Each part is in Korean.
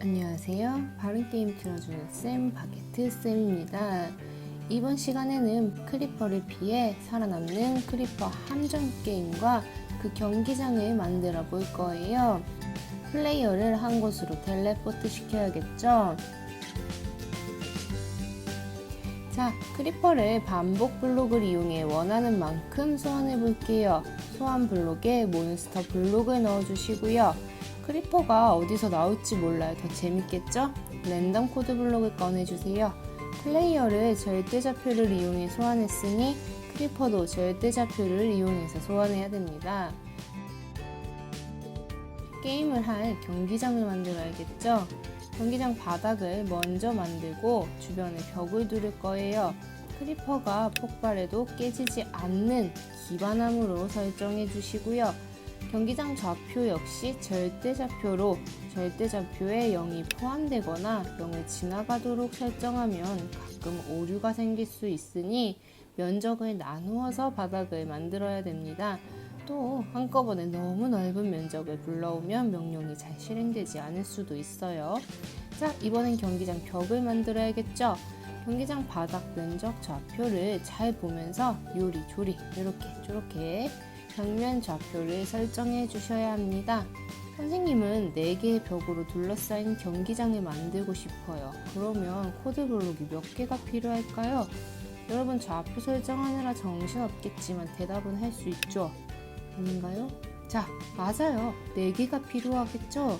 안녕하세요. 바른 게임 틀어주는 쌤 바게트 쌤입니다. 이번 시간에는 크리퍼를 피해 살아남는 크리퍼 함정 게임과 그 경기장을 만들어 볼 거예요. 플레이어를 한 곳으로 텔레포트 시켜야겠죠. 자, 크리퍼를 반복 블록을 이용해 원하는 만큼 소환해 볼게요. 소환 블록에 몬스터 블록을 넣어 주시고요. 크리퍼가 어디서 나올지 몰라요. 더 재밌겠죠? 랜덤 코드 블록을 꺼내주세요. 플레이어를 절대좌표를 이용해 소환했으니 크리퍼도 절대좌표를 이용해서 소환해야 됩니다. 게임을 할 경기장을 만들어야겠죠? 경기장 바닥을 먼저 만들고 주변에 벽을 두를 거예요. 크리퍼가 폭발해도 깨지지 않는 기반함으로 설정해 주시고요. 경기장 좌표 역시 절대좌표로 절대좌표에 0이 포함되거나 0을 지나가도록 설정하면 가끔 오류가 생길 수 있으니 면적을 나누어서 바닥을 만들어야 됩니다. 또 한꺼번에 너무 넓은 면적을 불러오면 명령이 잘 실행되지 않을 수도 있어요. 자, 이번엔 경기장 벽을 만들어야겠죠? 경기장 바닥 면적 좌표를 잘 보면서 요리조리 이렇게 저렇게 벽면 좌표를 설정해 주셔야 합니다. 선생님은 4개의 벽으로 둘러싸인 경기장을 만들고 싶어요. 그러면 코드 블록이 몇 개가 필요할까요? 여러분 좌표 설정하느라 정신없겠지만 대답은 할 수 있죠? 아닌가요? 자, 맞아요. 4개가 필요하겠죠?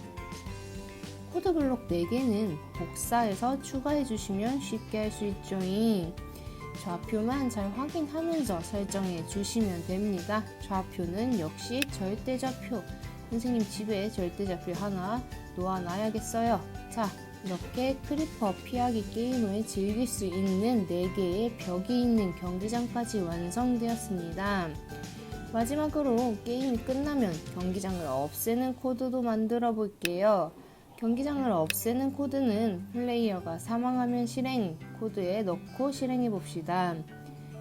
코드 블록 4개는 복사해서 추가해 주시면 쉽게 할 수 있죠잉. 좌표만 잘 확인하면서 설정해 주시면 됩니다. 좌표는 역시 절대좌표. 선생님 집에 절대좌표 하나 놓아놔야겠어요. 자, 이렇게 크리퍼 피하기 게임을 즐길 수 있는 4개의 벽이 있는 경기장까지 완성되었습니다. 마지막으로 게임이 끝나면 경기장을 없애는 코드도 만들어 볼게요. 경기장을 없애는 코드는 플레이어가 사망하면 실행 코드에 넣고 실행해 봅시다.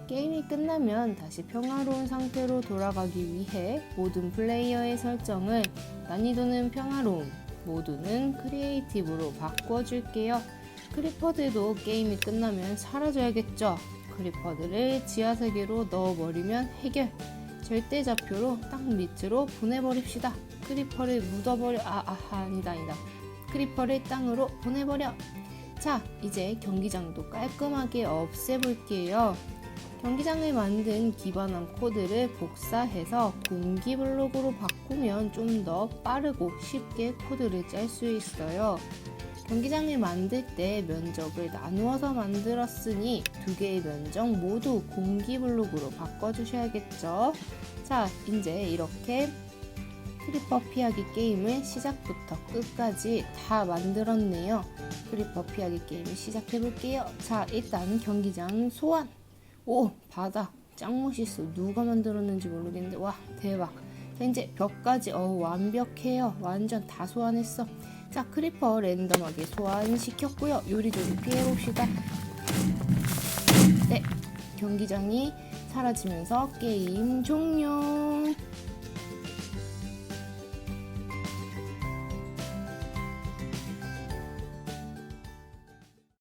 게임이 끝나면 다시 평화로운 상태로 돌아가기 위해 모든 플레이어의 설정을 난이도는 평화로움, 모두는 크리에이티브로 바꿔줄게요. 크리퍼들도 게임이 끝나면 사라져야겠죠. 크리퍼들을 지하세계로 넣어버리면 해결. 절대 좌표로 땅 밑으로 보내버립시다. 크리퍼를 묻어버려. 아, 아, 아니다, 아니다. 크리퍼를 땅으로 보내버려. 자, 이제 경기장도 깔끔하게 없애볼게요. 경기장을 만든 기반함 코드를 복사해서 공기 블록으로 바꾸면 좀 더 빠르고 쉽게 코드를 짤 수 있어요. 경기장을 만들 때 면적을 나누어서 만들었으니 두 개의 면적 모두 공기 블록으로 바꿔주셔야겠죠. 자, 이제 이렇게 크리퍼 피하기 게임을 시작부터 끝까지 다 만들었네요. 크리퍼 피하기 게임을 시작해 볼게요. 자, 일단 경기장 소환. 오, 바다. 짱 멋있어. 누가 만들었는지 모르겠는데 와, 대박. 자, 이제 벽까지 어 완벽해요. 완전 다 소환했어. 자, 크리퍼 랜덤하게 소환시켰고요. 요리조리 피해 봅시다. 네, 경기장이 사라지면서 게임 종료.